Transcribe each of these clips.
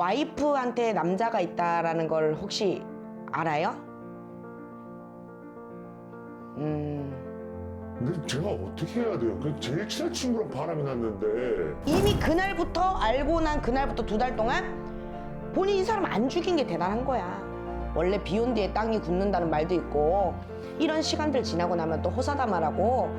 와이프한테 남자가 있다라는 걸 혹시 알아요? 음, 근데 제가 어떻게 해야 돼요? 그 제일 친한 친구랑 바람이 났는데 이미 그날부터 알고 난 그날부터 두 달 동안 본인 이 사람 안 죽인 게 대단한 거야. 원래 비 온 뒤에 땅이 굳는다는 말도 있고 이런 시간들 지나고 나면 또 호사다말하고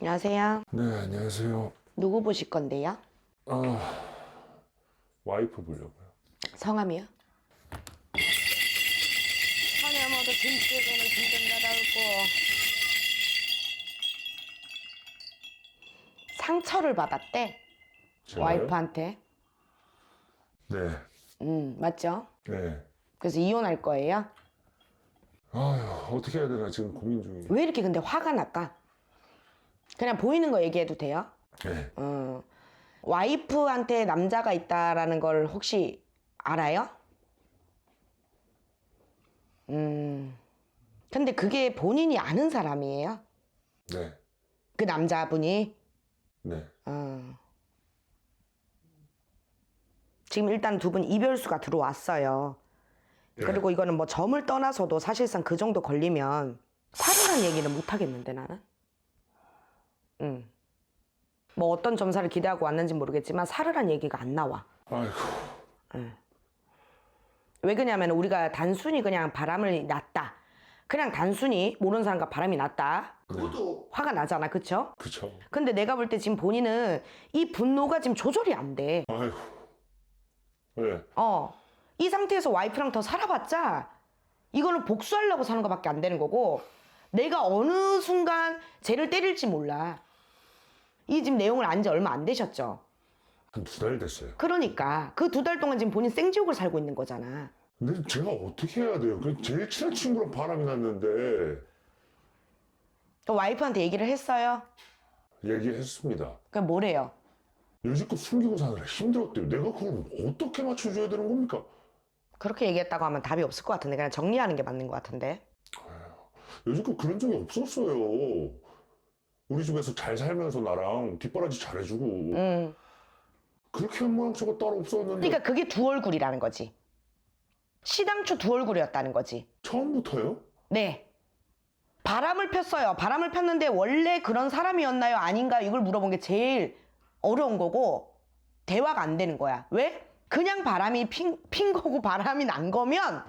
안녕하세요. 네 안녕하세요 누구 보실 건데요? 아 와이프 보려고요 성함이요? 하냐마도 김치전을 김장 받아올고 상처를 받았대 제가요? 와이프한테 네 음 맞죠? 네. 그래서 이혼할 거예요? 아휴 어떻게 해야 되나 지금 고민 중이에요 왜 이렇게 근데 화가 날까? 그냥 보이는 거 얘기해도 돼요? 네. 어, 와이프한테 남자가 있다라는 걸 혹시 알아요? 음, 근데 그게 본인이 아는 사람이에요? 네. 그 남자분이? 네. 어. 지금 일단 두 분 이별수가 들어왔어요. 네. 그리고 이거는 뭐 점을 떠나서도 사실상 그 정도 걸리면 살인한 얘기는 못 하겠는데 나는. 음. 뭐 어떤 점사를 기대하고 왔는지 모르겠지만 살인한 얘기가 안 나와. 아이고 왜 그러냐면 우리가 단순히 그냥 바람을 났다. 그냥 단순히 모르는 사람과 바람이 났다. 그것도 화가 나잖아. 그쵸? 그쵸 근데 내가 볼 때 지금 본인은 이 분노가 지금 조절이 안 돼. 아이고 네. 어. 이 상태에서 와이프랑 더 살아봤자 이거는 복수하려고 사는 것밖에 안 되는 거고 내가 어느 순간 쟤를 때릴지 몰라. 이 지금 내용을 안 지 얼마 안 되셨죠. 한 두 달 됐어요 그러니까 그 두 달 동안 지금 본인 생지옥을 살고 있는 거잖아. 근데 제가 어떻게 해야 돼요? 그 제일 친한 친구랑 바람이 났는데 그 와이프한테 얘기를 했어요. 얘기했습니다 그럼 뭐래요? 여지껏 숨기고 사느라 힘들었대요 내가 그걸 어떻게 맞춰줘야 되는 겁니까? 그렇게 얘기했다고 하면 답이 없을 것 같은데 그냥 정리하는 게 맞는 것 같은데. 여지껏 그런 적이 없었어요. 우리 집에서 잘 살면서 나랑 뒷바라지 잘해주고 음. 그렇게 한 모양 저거 따로 없었는데 그러니까 그게 두 얼굴이라는 거지. 시당초 두 얼굴이었다는 거지. 처음부터요? 네. 바람을 폈어요. 바람을 폈는데 원래 그런 사람이었나요? 아닌가요? 이걸 물어본 게 제일 어려운 거고 대화가 안 되는 거야. 왜? 그냥 바람이 핀, 핀 거고 바람이 난 거면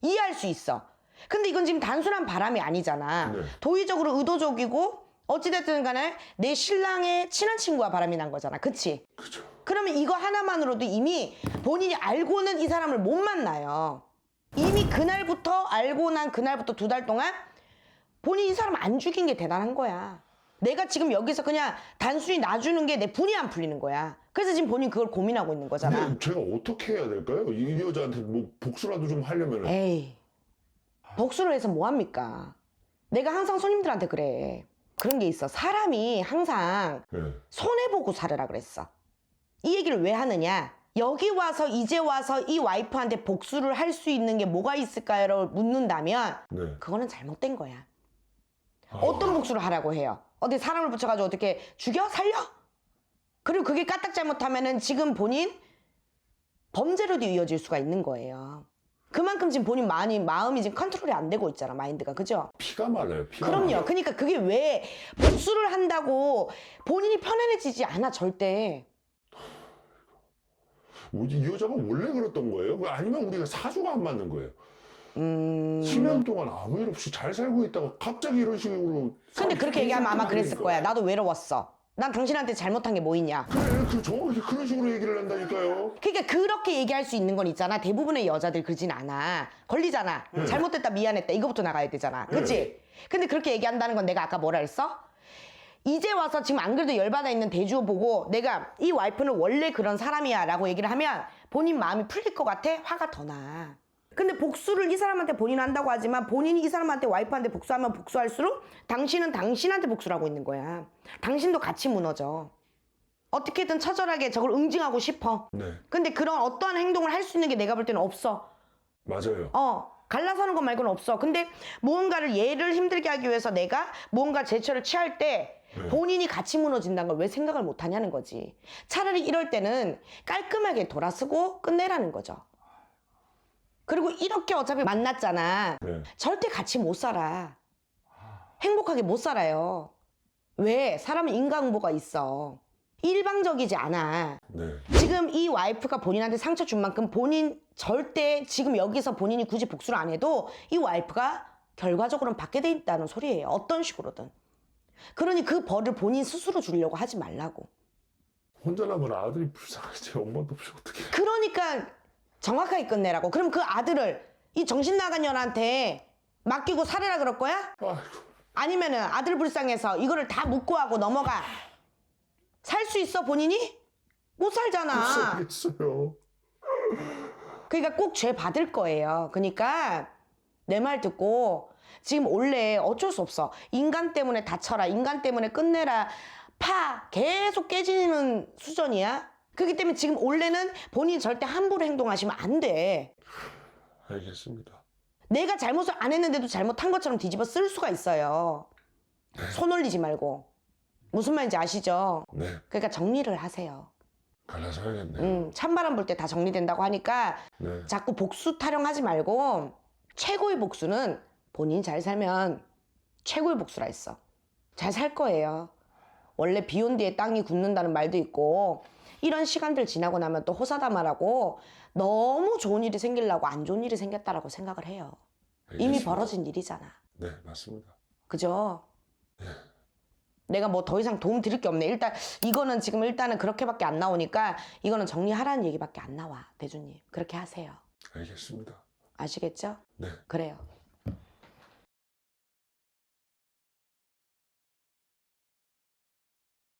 이해할 수 있어. 근데 이건 지금 단순한 바람이 아니잖아. 네. 도의적으로 의도적이고 어찌됐든 간에 내 신랑의 친한 친구와 바람이 난 거잖아. 그치? 그죠. 그러면 이거 하나만으로도 이미 본인이 알고는 이 사람을 못 만나요. 이미 그날부터 알고 난 그날부터 두 달 동안 본인이 이 사람 안 죽인 게 대단한 거야. 내가 지금 여기서 그냥 단순히 놔주는 게 내 분이 안 풀리는 거야. 그래서 지금 본인 그걸 고민하고 있는 거잖아. 근데 제가 어떻게 해야 될까요? 이 여자한테 뭐 복수라도 좀 하려면 에이, 복수를 해서 뭐 합니까? 내가 항상 손님들한테 그래. 그런 게 있어. 사람이 항상 네. 손해보고 살으라 그랬어. 이 얘기를 왜 하느냐? 여기 와서 이제 와서 이 와이프한테 복수를 할 수 있는 게 뭐가 있을까요?를 묻는다면 네. 그거는 잘못된 거야. 어떤 복수를 하라고 해요? 어디 사람을 붙여가지고 어떻게 죽여? 살려? 그리고 그게 까딱 잘못하면은 지금 본인 범죄로도 이어질 수가 있는 거예요. 그만큼 지금 본인 많이 마음이 지금 컨트롤이 안 되고 있잖아 마인드가 그죠? 피가 말라요. 피가 그럼요. 말라요. 그러니까 그게 왜 복수를 한다고 본인이 편안해지지 않아 절대. 뭐지, 이 여자가 원래 그랬던 거예요? 아니면 우리가 사주가 안 맞는 거예요? 음. 10년 동안 아무 일 없이 잘 살고 있다가 갑자기 이런 식으로 근데 그렇게 얘기하면 아마 그랬을. 거야. 나도 외로웠어. 난 당신한테 잘못한 게 뭐 있냐. 그래, 그 정확히 그런 식으로 얘기를 한다니까요. 그러니까 그렇게 얘기할 수 있는 건 있잖아. 대부분의 여자들 그러진 않아. 걸리잖아. 잘못됐다 미안했다 이거부터 나가야 되잖아. 그치? 근데 그렇게 얘기한다는 건 내가 아까 뭐라 했어? 이제 와서 지금 안 그래도 열받아 있는 대주 보고 내가 이 와이프는 원래 그런 사람이야 라고 얘기를 하면 본인 마음이 풀릴 것 같아? 화가 더 나. 근데 복수를 이 사람한테 본인 한다고 하지만 본인이 이 사람한테 와이프한테 복수하면 복수할수록 당신은 당신한테 복수를 하고 있는 거야. 당신도 같이 무너져. 어떻게든 처절하게 저걸 응징하고 싶어. 네. 근데 그런 어떠한 행동을 할 수 있는 게 내가 볼 때는 없어. 맞아요. 어, 갈라서는 것 말고는 없어. 근데 무언가를 얘를 힘들게 하기 위해서 내가 무언가 제처를 취할 때 네. 본인이 같이 무너진다는 걸 왜 생각을 못 하냐는 거지. 차라리 이럴 때는 깔끔하게 돌아서고 끝내라는 거죠. 그리고 이렇게 어차피 만났잖아. 네. 절대 같이 못 살아. 행복하게 못 살아요. 왜? 사람은 인간응보가 있어. 일방적이지 않아. 네. 지금 이 와이프가 본인한테 상처 준 만큼 본인 절대 지금 여기서 본인이 굳이 복수를 안 해도 이 와이프가 결과적으로는 받게 돼 있다는 소리예요. 어떤 식으로든. 그러니 그 벌을 본인 스스로 주려고 하지 말라고. 혼자 남은 아들이 불쌍하지. 엄마도 없이 어떻게. 그러니까 정확하게 끝내라고. 그럼 그 아들을 이 정신 나간 년한테 맡기고 살해라 그럴 거야? 아이고. 아니면은 아들 불쌍해서 이거를 다 묻고 하고 넘어가. 살 수 있어 본인이? 못 살잖아. 불쌍했어요. 그러니까 꼭 죄 받을 거예요. 그러니까 내 말 듣고 지금 원래 어쩔 수 없어. 인간 때문에 다쳐라. 인간 때문에 끝내라. 파 계속 깨지는 수준이야. 그렇기 때문에 지금 원래는 본인이 절대 함부로 행동하시면 안 돼. 알겠습니다. 내가 잘못을 안 했는데도 잘못한 것처럼 뒤집어 쓸 수가 있어요. 손 올리지 말고. 무슨 말인지 아시죠? 네. 그러니까 정리를 하세요. 갈라서 해야겠네요. 음, 찬바람 불 때 다 정리된다고 하니까 네. 자꾸 복수 타령하지 말고 최고의 복수는 본인이 잘 살면 최고의 복수라 했어. 잘 살 거예요. 원래 비 온 뒤에 땅이 굳는다는 말도 있고 이런 시간들 지나고 나면 또 호사다마라고 너무 좋은 일이 생기려고 안 좋은 일이 생겼다라고 생각을 해요. 이미 알겠습니다. 벌어진 일이잖아. 네, 맞습니다. 그죠? 내가 뭐 더 이상 도움 드릴 게 없네. 일단 이거는 지금 일단은 그렇게밖에 안 나오니까 이거는 정리하라는 얘기밖에 안 나와. 대주님. 그렇게 하세요. 알겠습니다. 아시겠죠? 네. 그래요.